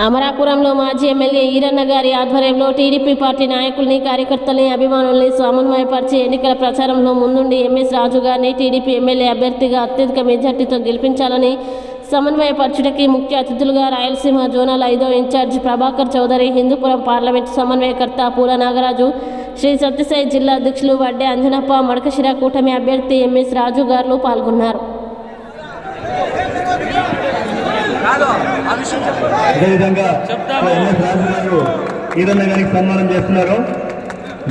అమరాపురంలో మాజీ ఎమ్మెల్యే ఈరన్న గారి ఆధ్వర్యంలో టీడీపీ పార్టీ నాయకుల్ని కార్యకర్తల్ని అభిమానుల్ని సమన్వయపరిచి ఎన్నికల ప్రచారంలో ముందుండి ఎంఎస్ రాజు గారిని టీడీపీ ఎమ్మెల్యే అభ్యర్థిగా అత్యధిక మెజార్టీతో గెలిపించాలని సమన్వయపరచుటకి ముఖ్య అతిథులుగా రాయలసీమ జోనల్ ఐదో in charge Prabhakar Chowdary Hindupuram parliament సమన్వయకర్త పూల నాగరాజు శ్రీ సత్యసాయి జిల్లా అధ్యక్షులు వడ్డే అంజనప్ప మడకశిర కూటమి అభ్యర్థి ఎంఎస్ రాజు గారు పాల్గొన్నారు. అదేవిధంగా గారు ఈరన్న గారికి సన్మానం చేస్తున్నారు.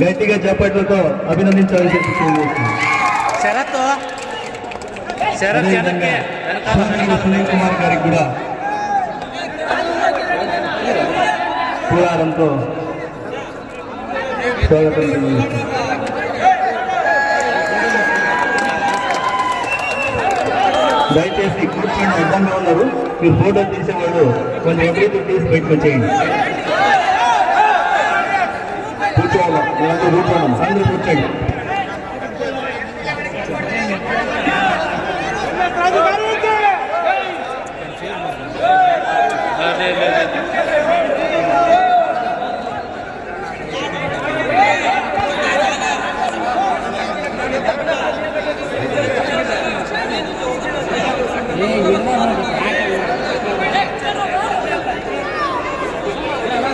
గట్టిగా చప్పట్లతో అభినందించాలని చెప్పి సునీల్ కుమార్ గారికి కూడా పూలారంతో స్వాగతం దయచేసి కూర్చొని అర్థంగా ఉన్నారు. మీరు ఫోటో తీసేవాళ్ళు కొంచెం ఎవరైతే తీసి బయటకు వచ్చేయండి. కూర్చోవాలి? మీరందరూ కూర్చోండి అందరూ కూర్చోండి.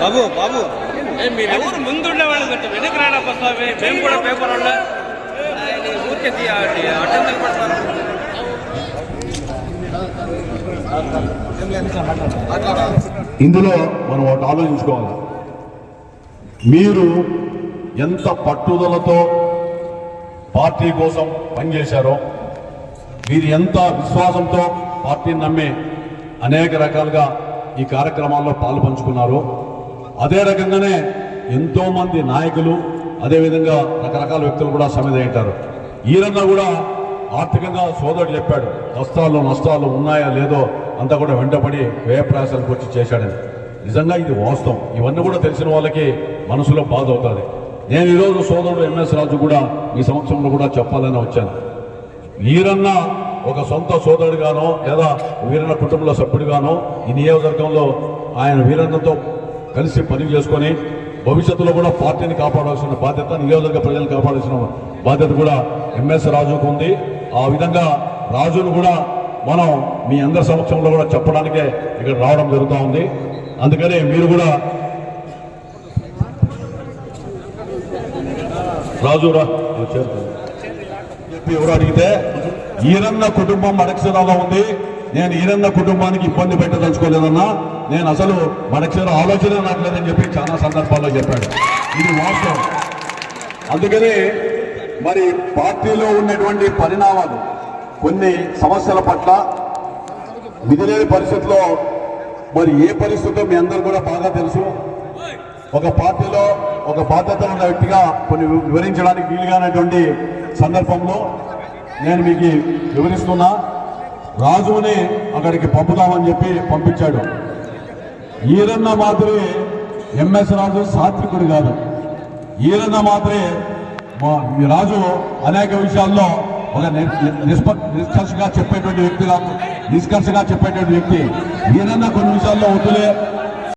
బాబు బాబు. మీరు ఎవరు ముందుండే వాళ్ళు కొంచెం వెనక్కి రాడప్ప స్వామి మేము కూడా పేపర్ ఊరికే పడతారు. ఇందులో మనం ఒకటి ఆలోచించుకోవాలి. మీరు ఎంత పట్టుదలతో పార్టీ కోసం పనిచేశారో మీరు ఎంత విశ్వాసంతో పార్టీని నమ్మి అనేక రకాలుగా ఈ కార్యక్రమాల్లో పాలు పంచుకున్నారో అదే రకంగానే ఎంతో మంది నాయకులు అదేవిధంగా రకరకాల వ్యక్తులు కూడా సమిదయ్యారు ఈయనన్నా కూడా ఆర్థికంగా సోదరుడు చెప్పాడు కష్టాలు నష్టాలు ఉన్నాయా లేదో అంతా కూడా వెంటపడి వ్యయప్రాసాలకు వచ్చి చేశాడని నిజంగా ఇది వాస్తవం. ఇవన్నీ కూడా తెలిసిన వాళ్ళకి మనసులో బాధ అవుతుంది నేను ఈరోజు సోదరుడు ఎంఎస్ రాజు కూడా ఈ సంవత్సరంలో కూడా చెప్పాలని వచ్చాను. వీరన్న ఒక సొంత సోదరుడిగానో లేదా వీరన్న కుటుంబంలో సభ్యుడిగానో ఈ నియోజకవర్గంలో ఆయన వీరన్నతో కలిసి పని చేసుకొని భవిష్యత్తులో కూడా పార్టీని కాపాడాల్సిన బాధ్యత నియోజకవర్గ ప్రజలను కాపాడాల్సిన బాధ్యత కూడా ఎంఎస్ రాజుకు ఉంది. ఆ విధంగా రాజును కూడా మనం మీ అందరి సమక్షంలో కూడా చెప్పడానికే ఇక్కడ రావడం జరుగుతూ ఉంది. అందుకని మీరు కూడా రాజు రా చెప్పి ఎవరు అడిగితే ఈరన్న కుటుంబం మడక్షరాలో ఉంది. నేను ఈరన్న కుటుంబానికి ఇబ్బంది పెట్టదలుచుకోలేదన్నా నేను అసలు మనక్షర ఆలోచన నాట్లేదని చెప్పి చాలా సందర్భాల్లో చెప్పాడు. ఇది వాస్తవం. అందుకని మరి పార్టీలో ఉన్నటువంటి పరిణామాలు కొన్ని సమస్యల పట్ల విధిలేని పరిస్థితుల్లో మరి ఏ పరిస్థితుల్లో మీ అందరూ కూడా బాగా తెలుసు. ఒక పార్టీలో ఒక బాధ్యత ఉన్న వ్యక్తిగా కొన్ని వివరించడానికి వీలుగానటువంటి సందర్భంలో నేను మీకు వివరిస్తున్నా. రాజుని అక్కడికి పంపుదామని చెప్పి పంపించాడు. ఈరన్న మాత్రమే ఎంఎస్ రాజు సాత్వికుడు కాదు. ఈరన్న మాత్రమే ఈ రాజు అనేక విషయాల్లో ఒక నిష్ప నిష్కర్షగా చెప్పేటువంటి వ్యక్తి కాదు. నిష్కర్షగా చెప్పేటువంటి వ్యక్తి. ఈరన్న కొన్ని విషయాల్లో వద్దులే.